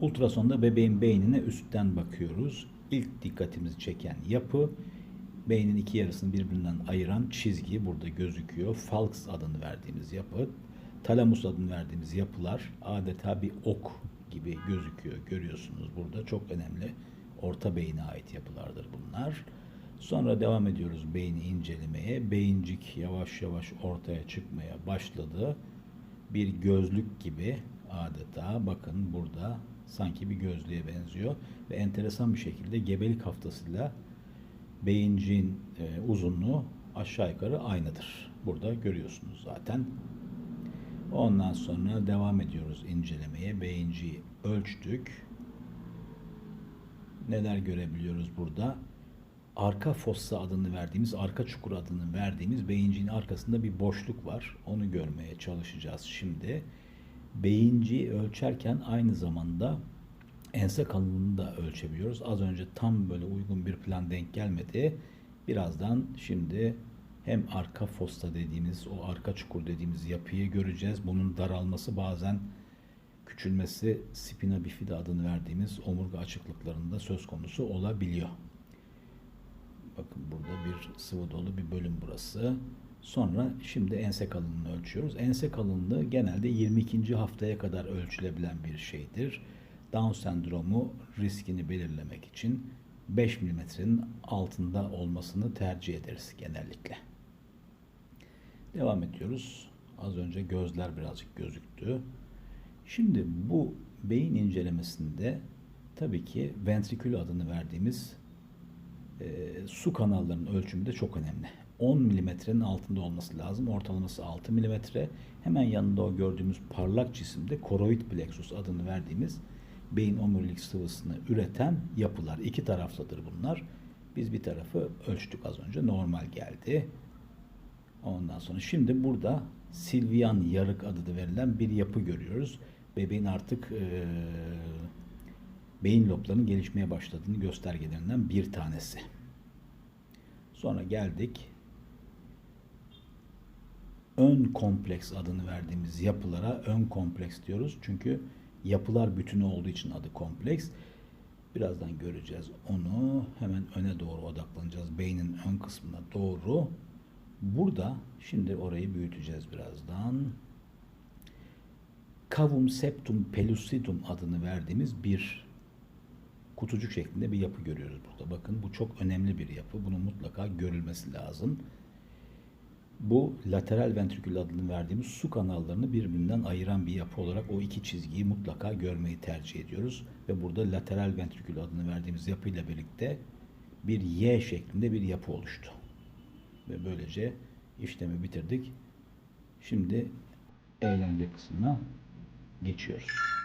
Ultrasonda bebeğin beynine üstten bakıyoruz. İlk dikkatimizi çeken yapı beynin iki yarısını birbirinden ayıran çizgi burada gözüküyor. Falx adını verdiğimiz yapı, talamus adını verdiğimiz yapılar adeta bir ok gibi gözüküyor. Görüyorsunuz burada çok önemli. Orta beyine ait yapılardır bunlar. Sonra devam ediyoruz beyni incelemeye. Beyincik yavaş yavaş ortaya çıkmaya başladı. Bir gözlük gibi adeta bakın burada sanki bir gözlüğe benziyor ve enteresan bir şekilde gebelik haftasıyla beyinciğin e, uzunluğu aşağı yukarı aynıdır. Burada görüyorsunuz zaten. Ondan sonra devam ediyoruz incelemeye. Beyinciği ölçtük. Neler görebiliyoruz burada? Arka fossa adını verdiğimiz, arka çukur adını verdiğimiz beyinciğin arkasında bir boşluk var. Onu görmeye çalışacağız şimdi. Beyinciği ölçerken aynı zamanda ense kalınlığını da ölçebiliyoruz. Az önce tam böyle uygun bir plan denk gelmedi. Birazdan şimdi hem arka fossa dediğimiz, o arka çukur dediğimiz yapıyı göreceğiz. Bunun daralması bazen küçülmesi spina bifida adını verdiğimiz omurga açıklıklarında söz konusu olabiliyor. Bakın burada bir sıvı dolu bir bölüm burası. Sonra şimdi ense kalınlığını ölçüyoruz. Ense kalınlığı genelde 22. haftaya kadar ölçülebilen bir şeydir. Down sendromu riskini belirlemek için 5 milimetrenin altında olmasını tercih ederiz genellikle. Devam ediyoruz. Az önce gözler birazcık gözüktü. Şimdi bu beyin incelemesinde tabii ki ventrikül adını verdiğimiz e, su kanallarının ölçümü de çok önemli. 10 milimetrenin altında olması lazım. Ortalaması 6 milimetre. Hemen yanında o gördüğümüz parlak cisimde koroid plexus adını verdiğimiz beyin omurilik sıvısını üreten yapılar. İki taraflıdır bunlar. Biz bir tarafı ölçtük az önce. Normal geldi. Ondan sonra şimdi burada Silvian yarık adı da verilen bir yapı görüyoruz. Bebeğin artık e, beyin loblarının gelişmeye başladığını göstergelerinden bir tanesi. Sonra geldik ön kompleks adını verdiğimiz yapılara ön kompleks diyoruz. Çünkü yapılar bütünü olduğu için adı kompleks. Birazdan göreceğiz onu. Hemen öne doğru odaklanacağız. Beynin ön kısmına doğru. Burada şimdi orayı büyüteceğiz birazdan. Cavum septum pellucidum adını verdiğimiz bir kutucuk şeklinde bir yapı görüyoruz burada. Bakın bu çok önemli bir yapı. Bunun mutlaka görülmesi lazım. Bu lateral ventrikül adını verdiğimiz su kanallarını birbirinden ayıran bir yapı olarak o iki çizgiyi mutlaka görmeyi tercih ediyoruz. Ve burada lateral ventrikül adını verdiğimiz yapıyla birlikte bir Y şeklinde bir yapı oluştu. Ve böylece işlemi bitirdik. Şimdi eğlence kısmına geçiyoruz.